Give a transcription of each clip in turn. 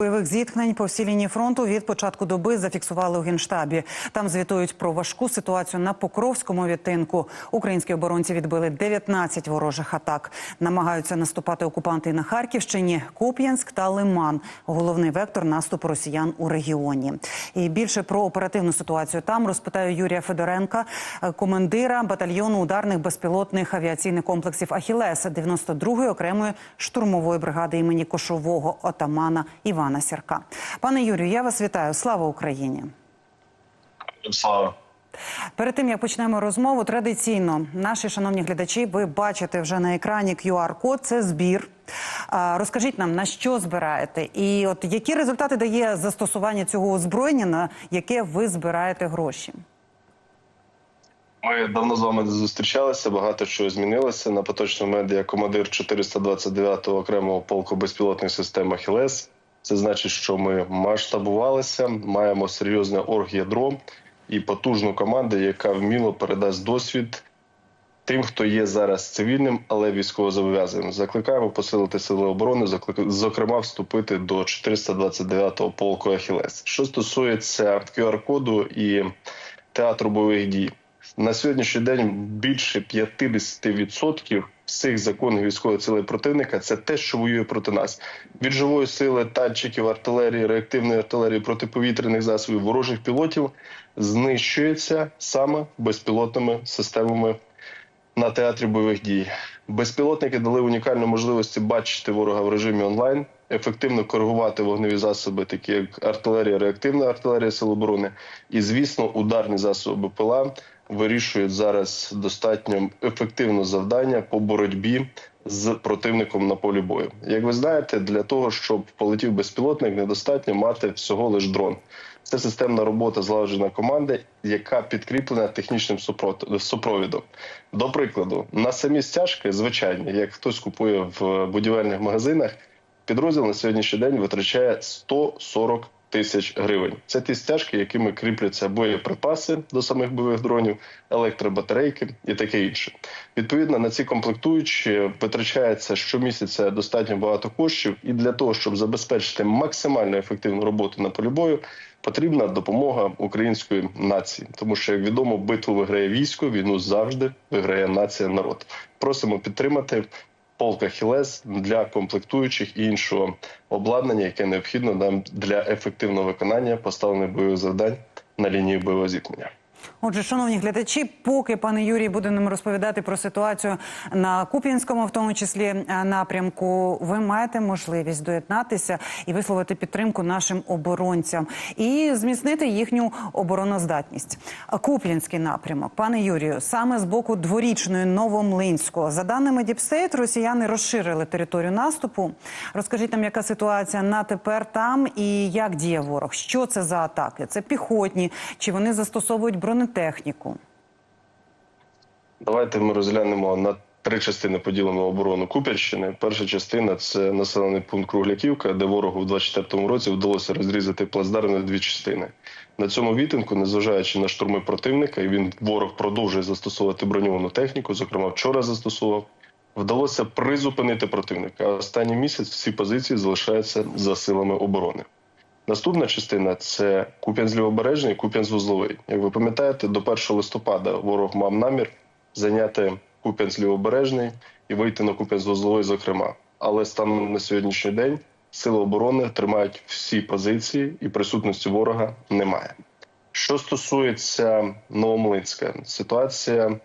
Бойових зіткнень по всій лінії фронту від початку доби зафіксували у генштабі. Там звітують про важку ситуацію на Покровському відтинку. Українські оборонці відбили 19 ворожих атак. Намагаються наступати окупанти на Харківщині, Куп'янськ та Лиман. Головний вектор наступу росіян у регіоні. І більше про оперативну ситуацію там розпитаю Юрія Федоренка, е, командира батальйону ударних безпілотних авіаційних комплексів Ахілес 92-ї окремої штурмової бригади імені Кошового отамана Івана Сірка. Пане Юрію, я вас вітаю. Слава Україні! Слава. Перед тим як почнемо розмову, традиційно наші шановні глядачі, ви бачите вже на екрані QR-код. Це збір. Розкажіть нам на що збираєте, і от які результати дає застосування цього озброєння, на яке ви збираєте гроші? Ми давно з вами зустрічалися. Багато чого змінилося. На поточний момент я командир 429-го окремого полку безпілотних систем Ахілес. Це значить, що ми масштабувалися, маємо серйозне оргядро і потужну команду, яка вміло передасть досвід тим, хто є зараз цивільним, але військовозобов'язаним. Закликаємо посилити сили оборони, зокрема, вступити до 429-го полку Ахілес. Що стосується QR-коду і театру бойових дій. На сьогоднішній день більше 50% всіх законних військових цілей противника це те, що воює проти нас. Від живої сили, танчиків, артилерії, реактивної артилерії, протиповітряних засобів, ворожих пілотів знищується саме безпілотними системами на театрі бойових дій. Безпілотники дали унікальну можливість бачити ворога в режимі онлайн, ефективно коригувати вогневі засоби, такі як артилерія, реактивна артилерія Сил оборони, і звісно, ударні засоби ПЛА вирішують зараз достатньо ефективне завдання по боротьбі з противником на полі бою. Як ви знаєте, для того щоб полетів безпілотник, недостатньо мати всього лиш дрон. Це системна робота злагоджена команда, яка підкріплена технічним супровідом. До прикладу, на самі стяжки, звичайні, як хтось купує в будівельних магазинах, підрозділ на сьогоднішній день витрачає 140 тисяч гривень. Це ті стяжки, якими кріпляться боєприпаси до самих бойових дронів, електробатарейки і таке інше. Відповідно на ці комплектуючі витрачається щомісяця достатньо багато коштів, і для того, щоб забезпечити максимально ефективну роботу на полі бою, потрібна допомога української нації, тому що як відомо, битву виграє військо, війну завжди виграє нація народ. Просимо підтримати. Полк Хілес для комплектуючих і іншого обладнання, яке необхідно нам для ефективного виконання поставлених бойових завдань на лінії бойового зіткнення. Отже, шановні глядачі, поки пане Юрій буде нам розповідати про ситуацію на Куп'янському, в тому числі е, напрямку, ви маєте можливість доєднатися і висловити підтримку нашим оборонцям і зміцнити їхню обороноздатність. Куп'янський напрямок, пане Юрію, саме з боку дворічної Новомлинського, за даними Діпстейт, росіяни розширили територію наступу. Розкажіть нам, яка ситуація на тепер там і як діє ворог? Що це за атаки? Це піхотні чи вони застосовують бронетехніку? Давайте ми розглянемо на три частини поділену оборону Куп'янщини. Перша частина це населений пункт Кругляківка, де ворогу в 24-му році вдалося розрізати плацдарм на дві частини. На цьому відтинку, незважаючи на штурми противника, і він ворог продовжує застосовувати броньовану техніку. Зокрема, вчора застосував. Вдалося призупинити противника. Останній місяць всі позиції залишаються за силами оборони. Наступна частина це Куп'янськ лівобережний, Куп'янськ вузловий. Як ви пам'ятаєте, до 1 листопада ворог мав намір зайняти Куп'янськ лівобережний і вийти на Куп'янськ вузловий, зокрема. Але станом на сьогоднішній день сили оборони тримають всі позиції, і присутності ворога немає. Що стосується Новомлинська, ситуація.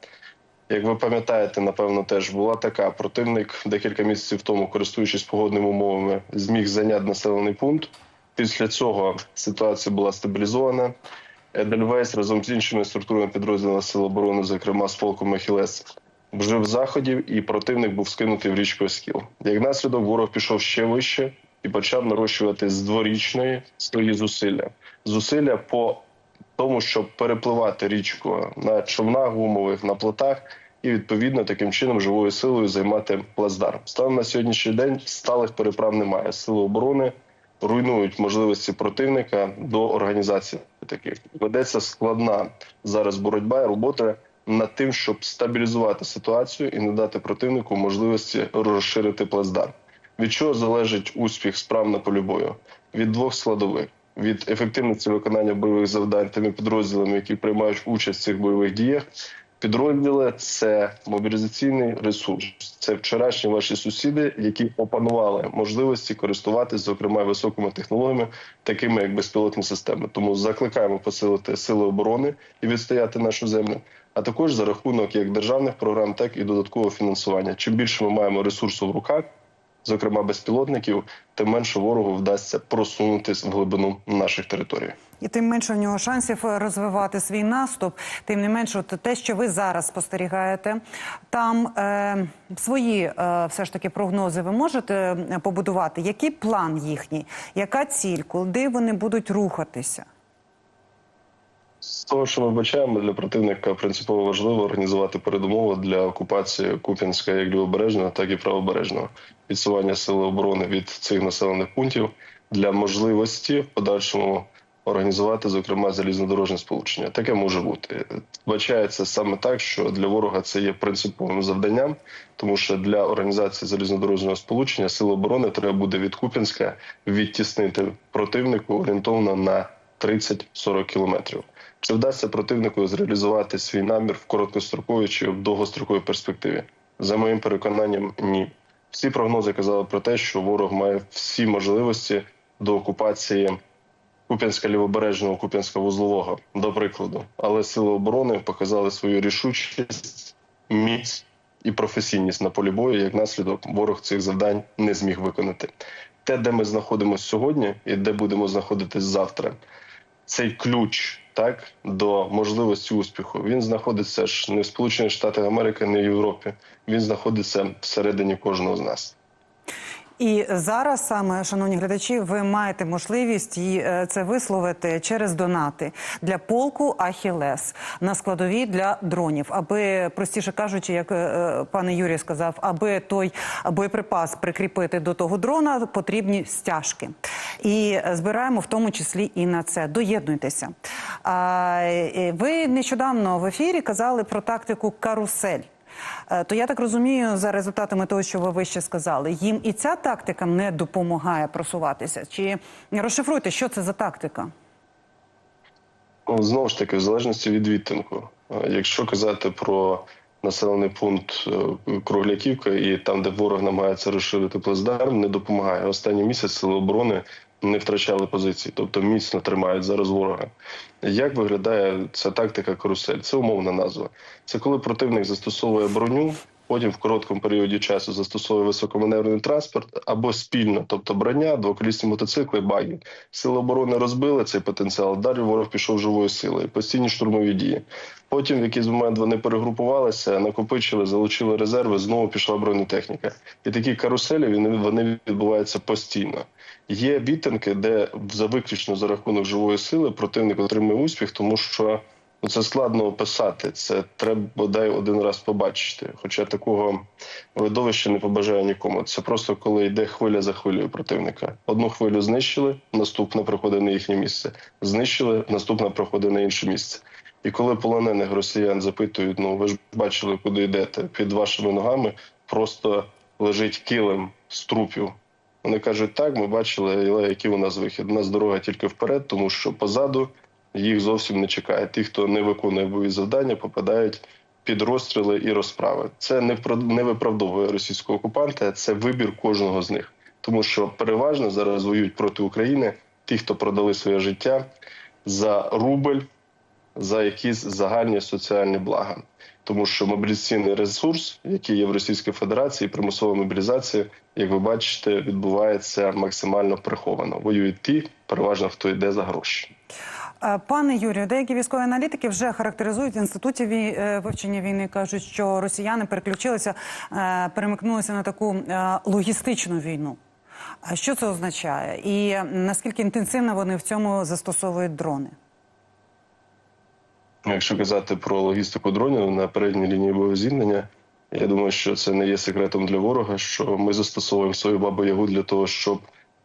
Як ви пам'ятаєте, напевно, теж була така. Противник декілька місяців тому, користуючись погодними умовами, зміг зайняти населений пункт. Після цього ситуація була стабілізована. Едельвейс разом з іншими структурами підрозділів Сил оборони, зокрема з полком Ахілес, вжив заходів, і противник був скинутий в річку Оскіл. Як наслідок, ворог пішов ще вище і почав нарощувати з дворічної свої зусилля. Зусилля по тому, щоб перепливати річку на човнах гумових, на плотах, і відповідно таким чином живою силою займати плацдарм. Станом на сьогоднішній день сталих переправ немає. Сили оборони руйнують можливості противника до організації таких. Ведеться складна зараз боротьба і робота над тим, щоб стабілізувати ситуацію і не дати противнику можливості розширити плацдарм. Від чого залежить успіх справ на полі бою? від двох складових: від ефективності виконання бойових завдань тими підрозділами, які приймають участь в цих бойових діях. Підрозділи це мобілізаційний ресурс. Це вчорашні ваші сусіди, які опанували можливості користуватись, зокрема, високими технологіями, такими як безпілотні системи. Тому закликаємо посилити сили оборони і відстояти нашу землю. А також за рахунок як державних програм, так і додаткового фінансування. Чим більше ми маємо ресурсу в руках, зокрема безпілотників, тим менше ворогу вдасться просунутись в глибину наших територій. І тим менше в нього шансів розвивати свій наступ. Тим не менше, от те, що ви зараз спостерігаєте, там е, свої е, все ж таки прогнози ви можете побудувати. Який план їхній, яка ціль, куди вони будуть рухатися? З того, що ми бачаємо, для противника принципово важливо організувати передумови для окупації Куп'янська як лівобережного, так і правобережного відсування сили оборони від цих населених пунктів для можливості в подальшому організувати, зокрема, залізнодорожне сполучення. Таке може бути. Бачається саме так, що для ворога це є принциповим завданням, тому що для організації залізнодорожнього сполучення сил оборони треба буде від Куп'янська відтіснити противнику орієнтовно на 30-40 кілометрів. Чи вдасться противнику зреалізувати свій намір в короткостроковій чи в довгостроковій перспективі? За моїм переконанням, ні. Всі прогнози казали про те, що ворог має всі можливості до окупації Куп'янська лівобережного, Куп'янська вузлового, до прикладу. Але сили оборони показали свою рішучість, міць і професійність на полі бою. Як наслідок, ворог цих завдань не зміг виконати. Те, де ми знаходимося сьогодні, і де будемо знаходитись завтра, цей ключ так до можливості успіху. Він знаходиться ж не в Сполучених Штатах Америки, не в Європі. Він знаходиться всередині кожного з нас. І зараз саме, шановні глядачі, ви маєте можливість е, це висловити через донати для полку Ахілес на складові для дронів, аби простіше кажучи, як е, пане Юрій сказав, аби той боєприпас прикріпити до того дрона, потрібні стяжки. І збираємо в тому числі і на це. Доєднуйтеся. Е, ви нещодавно в ефірі казали про тактику карусель. Е, То я так розумію, за результатами того, що ви вище сказали, їм і ця тактика не допомагає просуватися. Чи розшифруйте, що це за тактика? Ну, Знову ж таки, в залежності від відтинку. Е, Якщо казати про населений пункт е, Кругляківка і там, де ворог намагається розширити плацдарм, не допомагає. Останній місяць сили оборони не втрачали позиції, тобто міцно тримають зараз ворога. Як виглядає ця тактика карусель? Це умовна назва. Це коли противник застосовує броню. Потім в короткому періоді часу застосовує високоманеврений транспорт або спільно, тобто броня, двоколісні мотоцикли, баги. Сили оборони розбили цей потенціал. Далі ворог пішов живою силою, постійні штурмові дії. Потім, в якийсь момент вони перегрупувалися, накопичили, залучили резерви. Знову пішла бронетехніка. І такі каруселі вони, відбуваються постійно. Є відтинки, де за виключно за рахунок живої сили противник отримує успіх, тому що Ну, це складно описати. Це треба бодай один раз побачити. Хоча такого видовища не побажаю нікому. Це просто коли йде хвиля за хвилею противника. Одну хвилю знищили, наступна проходить на їхнє місце. Знищили, наступна проходить на інше місце. І коли полонених росіян запитують: ну ви ж бачили, куди йдете? Під вашими ногами просто лежить килим з трупів. Вони кажуть, так, ми бачили, але який у нас вихід? У нас дорога тільки вперед, тому що позаду їх зовсім не чекає. Ті, хто не виконує бойові завдання, попадають під розстріли і розправи. Це не не виправдовує російського окупанта, це вибір кожного з них, тому що переважно зараз воюють проти України ті, хто продали своє життя за рубль, за якісь загальні соціальні блага. Тому що мобілізаційний ресурс, який є в Російській Федерації, примусова мобілізація, як ви бачите, відбувається максимально приховано. Воюють ті, переважно хто йде за гроші. Пане Юрію, деякі військові аналітики вже характеризують в інституті е, вивчення війни. кажуть, що росіяни переключилися, е, перемикнулися на таку е, логістичну війну. А що це означає? І наскільки інтенсивно вони в цьому застосовують дрони? Якщо казати про логістику дронів на передній лінії боєзіткнення, я думаю, що це не є секретом для ворога, що ми застосовуємо свою бабу ягу для того, щоб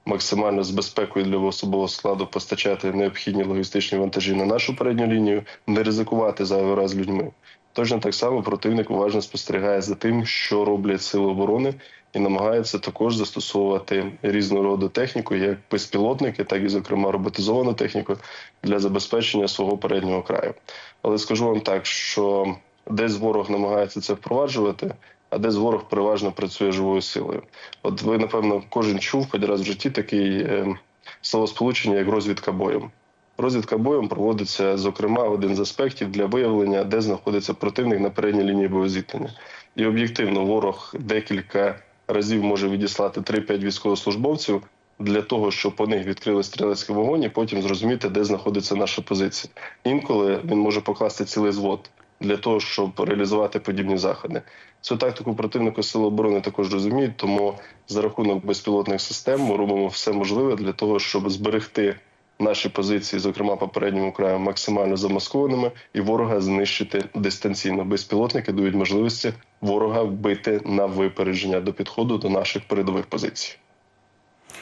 максимально з безпекою для особового складу постачати необхідні логістичні вантажі на нашу передню лінію, не ризикувати зайвий раз людьми. Точно так само противник уважно спостерігає за тим, що роблять сили оборони, і намагається також застосовувати різного роду техніку, як безпілотники, так і, зокрема, роботизовану техніку для забезпечення свого переднього краю. Але скажу вам так, що десь ворог намагається це впроваджувати, а десь ворог переважно працює живою силою. От ви, напевно, кожен чув хоч раз в житті такий е, словосполучення, як розвідка боєм. Розвідка боєм проводиться, зокрема, один з аспектів для виявлення, де знаходиться противник на передній лінії боєзіткнення. І об'єктивно, ворог декілька разів може відіслати 3-5 військовослужбовців для того, щоб по них відкрили стрілецький вогонь, і потім зрозуміти, де знаходиться наша позиція. Інколи він може покласти цілий звод для того, щоб реалізувати подібні заходи. Цю тактику противника Сили оборони також розуміють, тому за рахунок безпілотних систем ми робимо все можливе для того, щоб зберегти наші позиції, зокрема попередньому краю, максимально замаскованими, і ворога знищити дистанційно. Безпілотники дають можливості ворога вбити на випередження до підходу до наших передових позицій.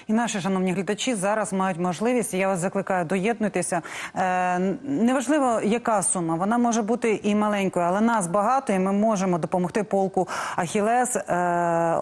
І наші шановні глядачі зараз мають можливість. Я вас закликаю доєднуйтеся. Е, неважливо, яка сума вона може бути і маленькою, але нас багато, і ми можемо допомогти полку Ахілес е,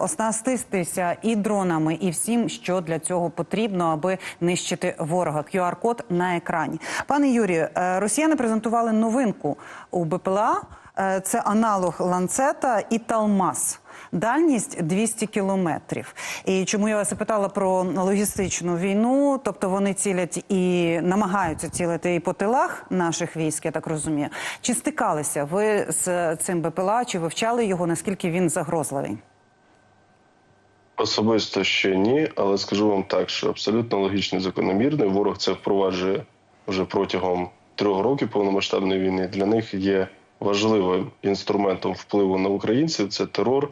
оснаститися і дронами, і всім, що для цього потрібно, аби нищити ворога. QR-код на екрані. Пане Юрію, е, росіяни презентували новинку у БПЛА. Е, Це аналог ланцета і Талмас. Дальність 200 кілометрів. І чому я вас і питала про логістичну війну? Тобто вони цілять і намагаються цілити і по тилах наших військ, я так розумію. Чи стикалися ви з цим БПЛА? Чи вивчали його? Наскільки він загрозливий? Особисто ще ні, але скажу вам так, що абсолютно логічно і закономірний. Ворог це впроваджує вже протягом трьох років повномасштабної війни. Для них є важливим інструментом впливу на українців це терор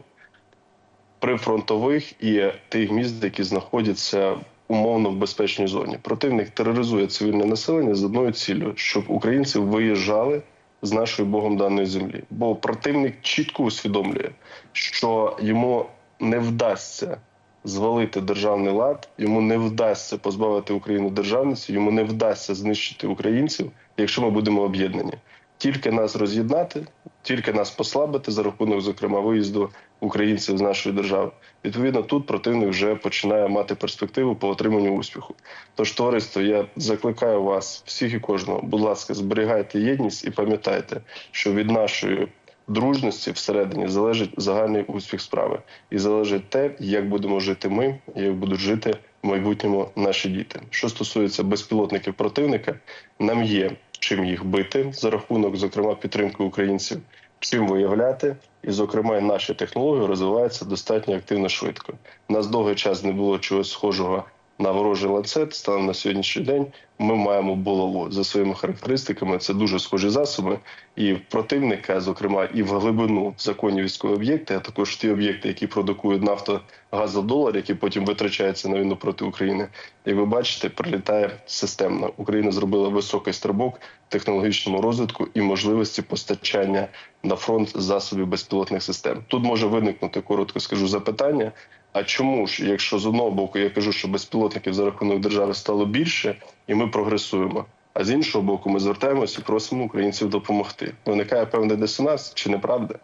прифронтових і тих міст, які знаходяться умовно в безпечній зоні. Противник тероризує цивільне населення з одною ціллю, щоб українці виїжджали з нашої богом даної землі. Бо противник чітко усвідомлює, що йому не вдасться звалити державний лад, йому не вдасться позбавити Україну державності, йому не вдасться знищити українців, якщо ми будемо об'єднані. Тільки нас роз'єднати, тільки нас послабити за рахунок, зокрема, виїзду українців з нашої держави. Відповідно, тут противник вже починає мати перспективу по отриманню успіху. Тож, товариство, я закликаю вас, всіх і кожного, будь ласка, зберігайте єдність і пам'ятайте, що від нашої дружності всередині залежить загальний успіх справи, і залежить те, як будемо жити ми, як будуть жити в майбутньому наші діти. Що стосується безпілотників противника, нам є чим їх бити за рахунок, зокрема, підтримки українців, чим виявляти, і, зокрема, і наші технології розвиваються достатньо активно швидко. У нас довгий час не було чогось схожого на ворожий ланцет. Станом на сьогоднішній день ми маємо булаву за своїми характеристиками. Це дуже схожі засоби, і в противника, зокрема, і в глибину в законі військові об'єкти, а також ті об'єкти, які продукують нафто, газодолар, які потім витрачаються на війну проти України. Як ви бачите, прилітає системно. Україна зробила високий стрибок технологічному розвитку і можливості постачання на фронт засобів безпілотних систем. Тут може виникнути коротко, скажу запитання. А чому ж, якщо з одного боку я кажу, що безпілотників за рахунок держави стало більше, і ми прогресуємо, а з іншого боку, ми звертаємося і просимо українців допомогти. Виникає певний дисонанс, чи неправда?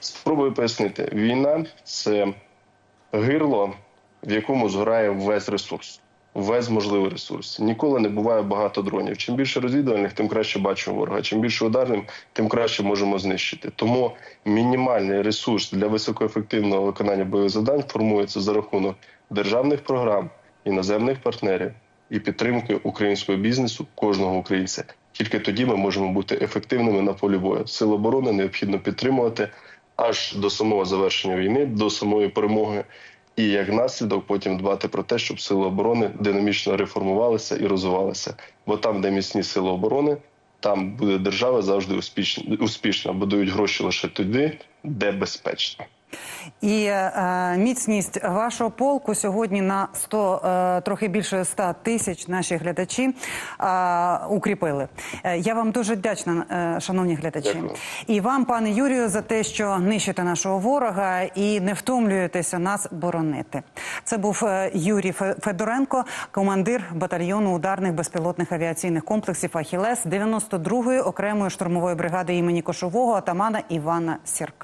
Спробую пояснити: війна це гирло, в якому згорає весь ресурс, весь можливий ресурс. Ніколи не буває багато дронів. Чим більше розвідувальних, тим краще бачимо ворога. Чим більше ударним, тим краще можемо знищити. Тому мінімальний ресурс для високоефективного виконання бойових завдань формується за рахунок державних програм, іноземних партнерів і підтримки українського бізнесу кожного українця. Тільки тоді ми можемо бути ефективними на полі бою. Сил оборони необхідно підтримувати аж до самого завершення війни, до самої перемоги, і як наслідок потім дбати про те, щоб сили оборони динамічно реформувалися і розвивалися. Бо там, де міцні сили оборони, там буде держава завжди успішна, успішна, бо дають гроші лише туди, де безпечно. І е, міцність вашого полку сьогодні на 100, е, трохи більше 100 тисяч наші глядачі е, укріпили. Е, я вам дуже вдячна, е, шановні глядачі. Дякую. І вам, пане Юрію, за те, що нищите нашого ворога і не втомлюєтеся нас боронити. Це був е, Юрій Фе- Федоренко, командир батальйону ударних безпілотних авіаційних комплексів Ахілес 92-ї окремої штурмової бригади імені Кошового атамана Івана Сірка.